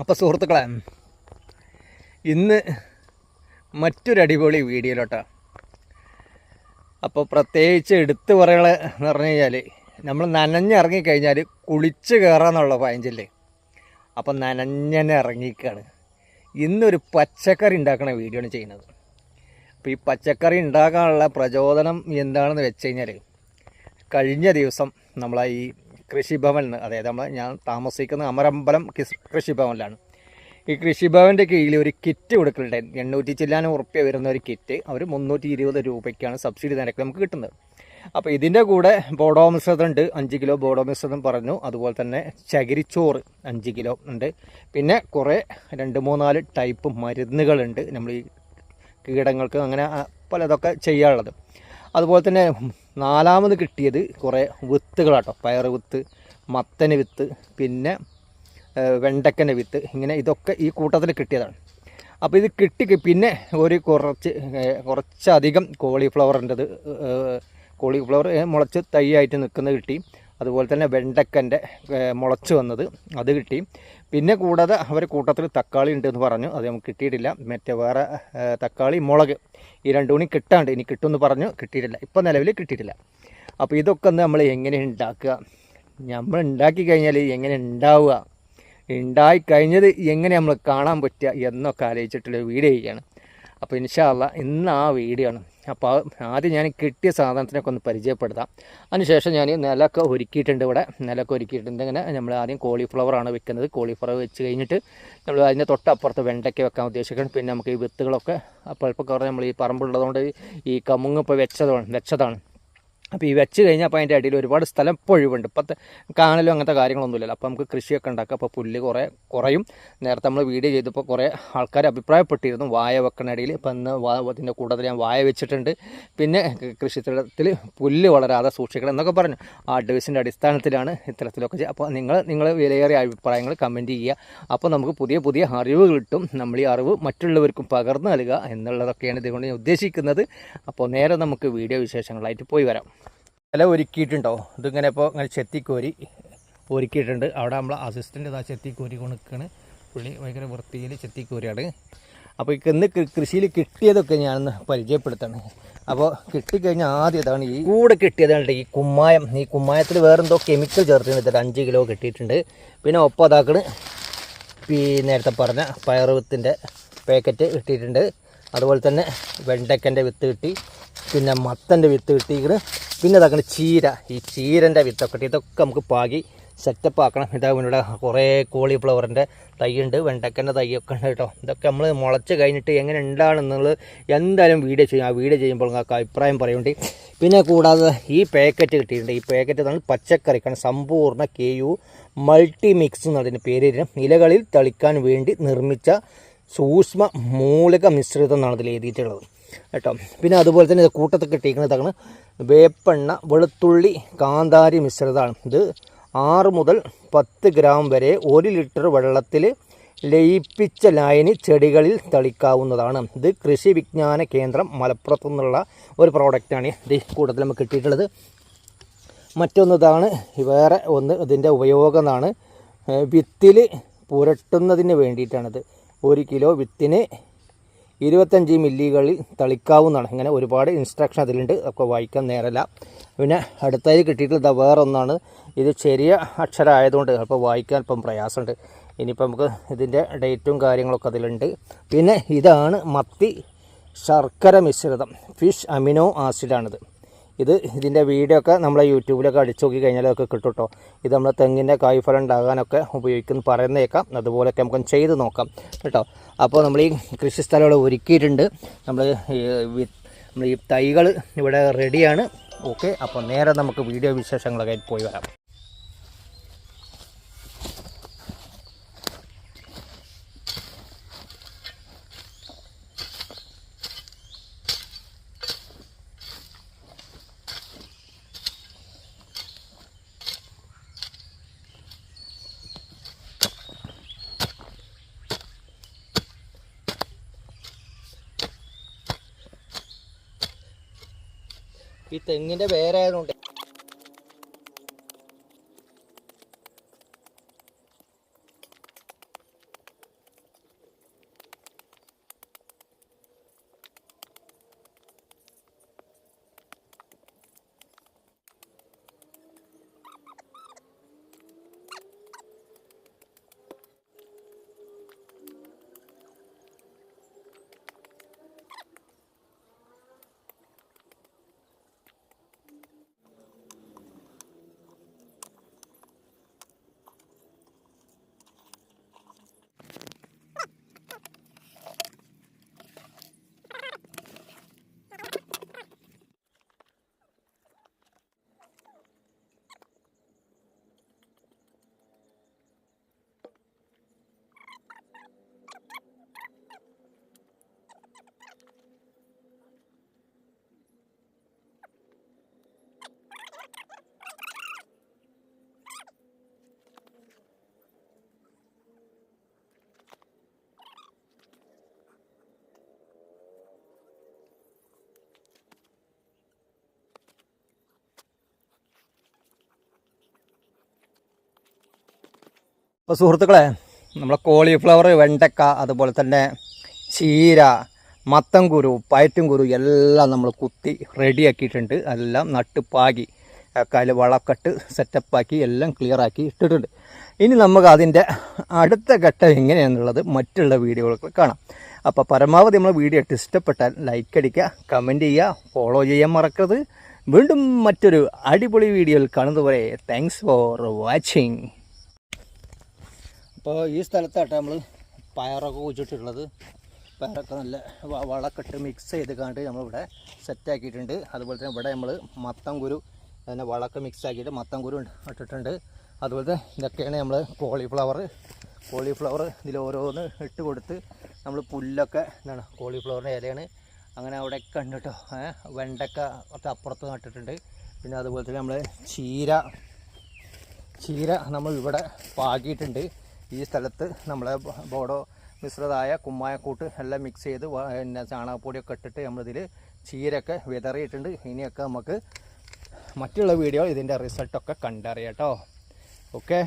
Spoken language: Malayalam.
അപ്പോൾ സുഹൃത്തുക്കളെ ഇന്ന് മറ്റൊരു അടിപൊളി വീഡിയോയിലോട്ടാ. അപ്പോൾ പ്രത്യേകിച്ച് എടുത്തു പറയണ എന്ന് പറഞ്ഞു കഴിഞ്ഞാൽ നമ്മൾ നനഞ്ഞിറങ്ങിക്കഴിഞ്ഞാൽ കുളിച്ച് കയറാന്നുള്ള പഴഞ്ചല്ലേ. അപ്പം നനഞ്ഞനെ ഇറങ്ങിക്കാണ്. ഇന്നൊരു പച്ചക്കറി ഉണ്ടാക്കുന്ന വീഡിയോ ആണ് ചെയ്യുന്നത്. അപ്പോൾ ഈ പച്ചക്കറി ഉണ്ടാക്കാനുള്ള പ്രചോദനം എന്താണെന്ന് വെച്ച് കഴിഞ്ഞാൽ കഴിഞ്ഞ ദിവസം നമ്മളെ ഈ കൃഷിഭവനിൽ അതായത് നമ്മൾ ഞാൻ താമസിക്കുന്ന അമരമ്പലം കൃഷിഭവനിലാണ്. ഈ കൃഷിഭവന്റെ കീഴിൽ ഒരു കിറ്റ് കൊടുക്കലുണ്ടായിരുന്നു എണ്ണൂറ്റി ചില്ലാനും ഉറുപ്പ്യ വരുന്ന ഒരു കിറ്റ് അവർ മുന്നൂറ്റി ഇരുപത് രൂപയ്ക്കാണ് സബ്സിഡി നിരക്കിൽ നമുക്ക് കിട്ടുന്നത്. അപ്പോൾ ഇതിന്റെ കൂടെ ബോഡോ മിശ്രിതം ഉണ്ട് അഞ്ച് കിലോ ബോഡോ മിശ്രിതം പറഞ്ഞു. അതുപോലെ തന്നെ ചകിരിച്ചോറ് അഞ്ച് കിലോ ഉണ്ട്. പിന്നെ കുറേ രണ്ട് മൂന്നാൽ ടൈപ്പ് മരുന്നുകളുണ്ട്. നമ്മൾ ഈ കീടങ്ങൾക്ക് അങ്ങനെ പലതൊക്കെ ചെയ്യാനുള്ളത്. അതുപോലെ തന്നെ നാലാമത് കിട്ടിയത് കുറേ വിത്തുകളാട്ടോ. പയർ വിത്ത് മത്തന് വിത്ത് പിന്നെ വെണ്ടക്കന്റെ വിത്ത്. ഇങ്ങനെ ഇതൊക്കെ ഈ കൂട്ടത്തിൽ കിട്ടിയതാണ്. അപ്പോൾ ഇത് കിട്ടി പിന്നെ ഒരു കുറച്ച് കുറച്ചധികം കോളിഫ്ലവറിന്റെത് കോളിഫ്ലവർ മുളച്ച് മുളച്ച് തൈയായിട്ട് നിൽക്കുന്നത് കിട്ടി. അതുപോലെ തന്നെ വെണ്ടക്കന്റെ മുളച്ച് വന്നത് അത് കിട്ടി. പിന്നെ കൂടാതെ അവർ കൂട്ടത്തിൽ തക്കാളി ഉണ്ടെന്ന് പറഞ്ഞു. അത് നമുക്ക് കിട്ടിയിട്ടില്ല. മറ്റേ വേറെ തക്കാളി മുളക് ഈ രണ്ടു മണി കിട്ടാണ്ട് ഇനി കിട്ടുമെന്ന് പറഞ്ഞു. കിട്ടിയിട്ടില്ല. ഇപ്പം നിലവിൽ കിട്ടിയിട്ടില്ല. അപ്പോൾ ഇതൊക്കെ ഒന്ന് നമ്മൾ എങ്ങനെ ഉണ്ടാക്കുക? നമ്മൾ ഉണ്ടാക്കി കഴിഞ്ഞാൽ എങ്ങനെ ഉണ്ടാവുക? ഉണ്ടായി കഴിഞ്ഞത് എങ്ങനെ നമ്മൾ കാണാൻ പറ്റുക എന്നൊക്കെ ആലോചിച്ചിട്ടുള്ള വീഡിയോ ചെയ്യാണ് അപ്പോൾ ഇൻഷാല്ല ഇന്ന് ആ വീഡിയോ ആണ്. അപ്പോൾ ആദ്യം ഞാൻ കിട്ടിയ സാധനത്തിനൊക്കെ ഒന്ന് പരിചയപ്പെടുത്താം. അതിനുശേഷം ഞാൻ നിലമൊക്കെ ഒരുക്കിയിട്ടുണ്ട് ഇവിടെ. നിലമൊക്കെ ഒരുക്കിയിട്ടുണ്ട്. ഇങ്ങനെ നമ്മൾ ആദ്യം കോളിഫ്ലവറാണ് വെക്കുന്നത്. കോളിഫ്ലവർ വെച്ച് കഴിഞ്ഞിട്ട് നമ്മൾ അതിന്റെ തൊട്ടപ്പുറത്ത് വെണ്ടയ്ക്ക വെക്കാൻ ഉദ്ദേശിക്കണം പിന്നെ നമുക്ക് ഈ വിത്തുകളൊക്കെ അപ്പോൾ ഇപ്പോൾ കുറേ നമ്മൾ ഈ പറമ്പുള്ളതുകൊണ്ട് ഈ കമുങ്ങ് ഇപ്പോൾ വെച്ചതാണ് വെച്ചതാണ്. അപ്പോൾ ഈ വെച്ച് കഴിഞ്ഞാൽ അപ്പോൾ അതിന്റെ അടിയിൽ ഒരുപാട് സ്ഥലം പൊഴിവുണ്ട്. ഇപ്പം കാനലും അങ്ങനത്തെ കാര്യങ്ങളൊന്നുമില്ലല്ലോ. അപ്പോൾ നമുക്ക് കൃഷിയൊക്കെ ഉണ്ടാക്കാം. അപ്പോൾ പുല്ല് കുറേ കുറയും. നേരത്തെ നമ്മൾ വീഡിയോ ചെയ്തപ്പോൾ കുറേ ആൾക്കാർ അഭിപ്രായപ്പെട്ടിരുന്നു വായ വെക്കണടിയിൽ ഇപ്പം ഇന്ന് വാ അതിന്റെ കൂട്ടത്തിൽ ഞാൻ വായ വെച്ചിട്ടുണ്ട്. പിന്നെ കൃഷിത്തടത്തിൽ പുല്ല് വളരാതെ സൂക്ഷിക്കണം എന്നൊക്കെ പറഞ്ഞു. അഡ്വൈസിന്റെ അടിസ്ഥാനത്തിലാണ് ഇത്തരത്തിലൊക്കെ ചെയ്യുക അപ്പോൾ നിങ്ങൾ നിങ്ങൾ വിലയേറിയ അഭിപ്രായങ്ങൾ കമന്റ് ചെയ്യുക. അപ്പോൾ നമുക്ക് പുതിയ പുതിയ അറിവ് കിട്ടും. നമ്മൾ ഈ അറിവ് മറ്റുള്ളവർക്കും പകർന്നു നൽകുക എന്നുള്ളതൊക്കെയാണ് ഇതുകൊണ്ട് ഞാൻ ഉദ്ദേശിക്കുന്നത്. അപ്പോൾ നേരെ നമുക്ക് വീഡിയോ വിശേഷങ്ങളായിട്ട് പോയി വരാം. വില ഒരുക്കിയിട്ടുണ്ടോ? ഇതിങ്ങനെ ഇപ്പോൾ ഇങ്ങനെ ചെത്തിക്കോരി ഒരുക്കിയിട്ടുണ്ട്. അവിടെ നമ്മൾ അസിസ്റ്റന്റ് ഇതാ ചെത്തിക്കോരി കൊണുക്കാണ് പുള്ളി ഭയങ്കര വൃത്തിയിൽ ചെത്തിക്കോരിയാണ്. അപ്പോൾ ഇന്ന് കൃഷിയിൽ കിട്ടിയതൊക്കെ ഞാനൊന്ന് പരിചയപ്പെടുത്താണ്. അപ്പോൾ കിട്ടിക്കഴിഞ്ഞാൽ ആദ്യം ഇതാണ് ഈ കൂടെ കിട്ടിയതാണ് ഈ കുമ്മായം. ഈ കുമ്മായത്തിൽ വേറെന്തോ കെമിക്കൽ ചേർത്തിട്ടുണ്ട്. ഇത് അഞ്ച് കിലോ കിട്ടിയിട്ടുണ്ട്. പിന്നെ ഒപ്പം അതാക്കണ് ഈ നേരത്തെ പറഞ്ഞ പയറുവിത്തിന്റെ പാക്കറ്റ് കിട്ടിയിട്ടുണ്ട്. അതുപോലെ തന്നെ വെണ്ടക്കന്റെ വിത്ത് കിട്ടി. പിന്നെ മത്തന്റെ വിത്ത് കിട്ടിയിരിക്കുന്നത് പിന്നെ അതാക്കണ ചീര. ഈ ചീരന്റെ വിത്തൊക്കെ ഇതൊക്കെ നമുക്ക് പാകി സെറ്റപ്പ് ആക്കണം. ഇതാ ഇവിടെ കുറേ കോളിഫ്ലവറിന്റെ തൈയുണ്ട്. വെണ്ടക്കന്റെ തൈയൊക്കെ ഉണ്ട് കേട്ടോ. ഇതൊക്കെ നമ്മൾ മുളച്ച് കഴിഞ്ഞിട്ട് എങ്ങനെ ഉണ്ടാണെന്നുള്ളത് എന്തായാലും വീഡിയോ ചെയ്യും. ആ വീഡിയോ ചെയ്യുമ്പോൾ നിങ്ങൾക്ക് അഭിപ്രായം പറയുന്നുണ്ട്. പിന്നെ കൂടാതെ ഈ പാക്കറ്റ് കിട്ടിയിട്ടുണ്ട്. ഈ പാക്കറ്റ് നമ്മൾ പച്ചക്കറിക്കാണ് സമ്പൂർണ കെ യു മൾട്ടി മിക്സ് എന്നതിന്റെ പേര് ഇലകളിൽ തളിക്കാൻ വേണ്ടി നിർമ്മിച്ച സൂക്ഷ്മ മൂലക മിശ്രിതം എന്നാണ് ഇതിൽ എഴുതിയിട്ടുള്ളത് കേട്ടോ. പിന്നെ അതുപോലെ തന്നെ കൂട്ടത്തിൽ കിട്ടിയിരിക്കുന്നതാണ് വേപ്പെണ്ണ വെളുത്തുള്ളി കാന്താരി മിശ്രിതമാണ്. ഇത് ആറ് മുതൽ പത്ത് ഗ്രാം വരെ ഒരു ലിറ്റർ വെള്ളത്തിൽ ലയിപ്പിച്ച ലായനി ചെടികളിൽ തളിക്കാവുന്നതാണ്. ഇത് കൃഷി വിജ്ഞാന കേന്ദ്രം മലപ്പുറത്തു നിന്നുള്ള ഒരു പ്രോഡക്റ്റാണ് ഇത് കൂട്ടത്തിൽ നമുക്ക് കിട്ടിയിട്ടുള്ളത്. മറ്റൊന്നതാണ് വേറെ ഒന്ന് ഇതിന്റെ ഉപയോഗം എന്നാണ് വിത്തിൽ പുരട്ടുന്നതിന് വേണ്ടിയിട്ടാണിത്. ഒരു കിലോ വിത്തിന് ഇരുപത്തഞ്ച് മില്ലികളിൽ തളിക്കാവുന്നതാണ്. ഇങ്ങനെ ഒരുപാട് ഇൻസ്ട്രക്ഷൻ അതിലുണ്ട്. ഒക്കെ വായിക്കാൻ നേരല്ല. പിന്നെ അടുത്തായി കിട്ടിയിട്ടുള്ളത് വേറെ ഒന്നാണ് ഇത് ചെറിയ അക്ഷരമായതുകൊണ്ട് അപ്പോൾ വായിക്കാൻ ഇപ്പം പ്രയാസമുണ്ട്. ഇനിയിപ്പോൾ നമുക്ക് ഇതിന്റെ ഡേറ്റും കാര്യങ്ങളൊക്കെ അതിലുണ്ട്. പിന്നെ ഇതാണ് മത്തി ശർക്കര മിശ്രിതം. ഫിഷ് അമിനോ ആസിഡാണിത്. ഇത് ഇതിന്റെ വീഡിയോ ഒക്കെ നമ്മൾ യൂട്യൂബിലൊക്കെ അടിച്ചു നോക്കി കഴിഞ്ഞാൽ ഒക്കെ കിട്ടും കേട്ടോ ഇത് നമ്മൾ തെങ്ങിന്റെ കായ്ഫലം ഉണ്ടാകാനൊക്കെ ഉപയോഗിക്കുന്നു പറയുന്നേക്കാം. അതുപോലെയൊക്കെ നമുക്ക് ചെയ്ത് നോക്കാം കേട്ടോ. അപ്പോൾ നമ്മൾ ഈ കൃഷി സ്ഥലങ്ങൾ ഒരുക്കിയിട്ടുണ്ട്. നമ്മൾ നമ്മൾ ഈ തൈകൾ ഇവിടെ റെഡിയാണ് ഓക്കെ അപ്പോൾ നേരെ നമുക്ക് വീഡിയോ വിശേഷങ്ങളൊക്കെ പോയി വരാം. ഈ തെങ്ങിന്റെ വേറെ അപ്പോൾ സുഹൃത്തുക്കളെ നമ്മളെ കോളിഫ്ലവർ വെണ്ടക്ക അതുപോലെ തന്നെ ചീര മത്തൻകുരു പയറ്റുംകുരു എല്ലാം നമ്മൾ കുത്തി റെഡിയാക്കിയിട്ടുണ്ട് എല്ലാം നട്ട് പാകി കാൽ വളക്കെട്ട് സെറ്റപ്പാക്കി എല്ലാം ക്ലിയറാക്കി ഇട്ടിട്ടുണ്ട്. ഇനി നമുക്ക് അതിന്റെ അടുത്ത ഘട്ടം എങ്ങനെയാണെന്നുള്ളത് മറ്റുള്ള വീഡിയോകൾ കാണാം. അപ്പോൾ പരമാവധി നമ്മൾ വീഡിയോ ഇട്ട് ഇഷ്ടപ്പെട്ടാൽ ലൈക്ക് അടിക്കുക കമന്റ് ചെയ്യുക ഫോളോ ചെയ്യാൻ മറക്കരുത്. വീണ്ടും മറ്റൊരു അടിപൊളി വീഡിയോയിൽ കാണുന്നതുവരെ താങ്ക്സ് ഫോർ വാച്ചിങ് അപ്പോൾ ഈ സ്ഥലത്താട്ടെ നമ്മൾ പയറൊക്കെ കുഴിച്ചിട്ടുള്ളത് പയറൊക്കെ നല്ല വ- വളക്കെട്ട് മിക്സ് ചെയ്ത് കണ്ട് നമ്മളിവിടെ സെറ്റാക്കിയിട്ടുണ്ട് അതുപോലെ തന്നെ ഇവിടെ നമ്മൾ മത്തം കുരു അതിനെ വളമൊക്കെ മിക്സ് ആക്കിയിട്ട് മത്തം കുരു ഇട്ടിട്ടുണ്ട്. അതുപോലെ ഇതൊക്കെയാണ് നമ്മൾ കോളിഫ്ലവർ കോളിഫ്ലവർ ഇതിൽ ഓരോന്ന് ഇട്ട് കൊടുത്ത് നമ്മൾ പുല്ലൊക്കെ എന്താണ് കോളിഫ്ലവറിന്റെ ഇലയാണ്. അങ്ങനെ അവിടെയൊക്കെ ഉണ്ട് കേട്ടോ വെണ്ടക്ക ഒക്കെ അപ്പുറത്ത് നട്ടിട്ടുണ്ട്. പിന്നെ അതുപോലെ തന്നെ നമ്മൾ ചീര ചീര നമ്മൾ ഇവിടെ പാകിയിട്ടുണ്ട്. ഈ സ്ഥലത്ത് നമ്മളെ ബോഡോ മിശ്രിതമായ കുമ്മായക്കൂട്ട് എല്ലാം മിക്സ് ചെയ്ത് പിന്നെ ചാണകപ്പൊടിയൊക്കെ ഇട്ടിട്ട് നമ്മളിതിൽ ചീരയൊക്കെ വിതറിയിട്ടുണ്ട്. ഇനിയൊക്കെ നമുക്ക് മറ്റുള്ള വീഡിയോ ഇതിന്റെ റിസൾട്ടൊക്കെ കണ്ടറിയാം കേട്ടോ ഓക്കെ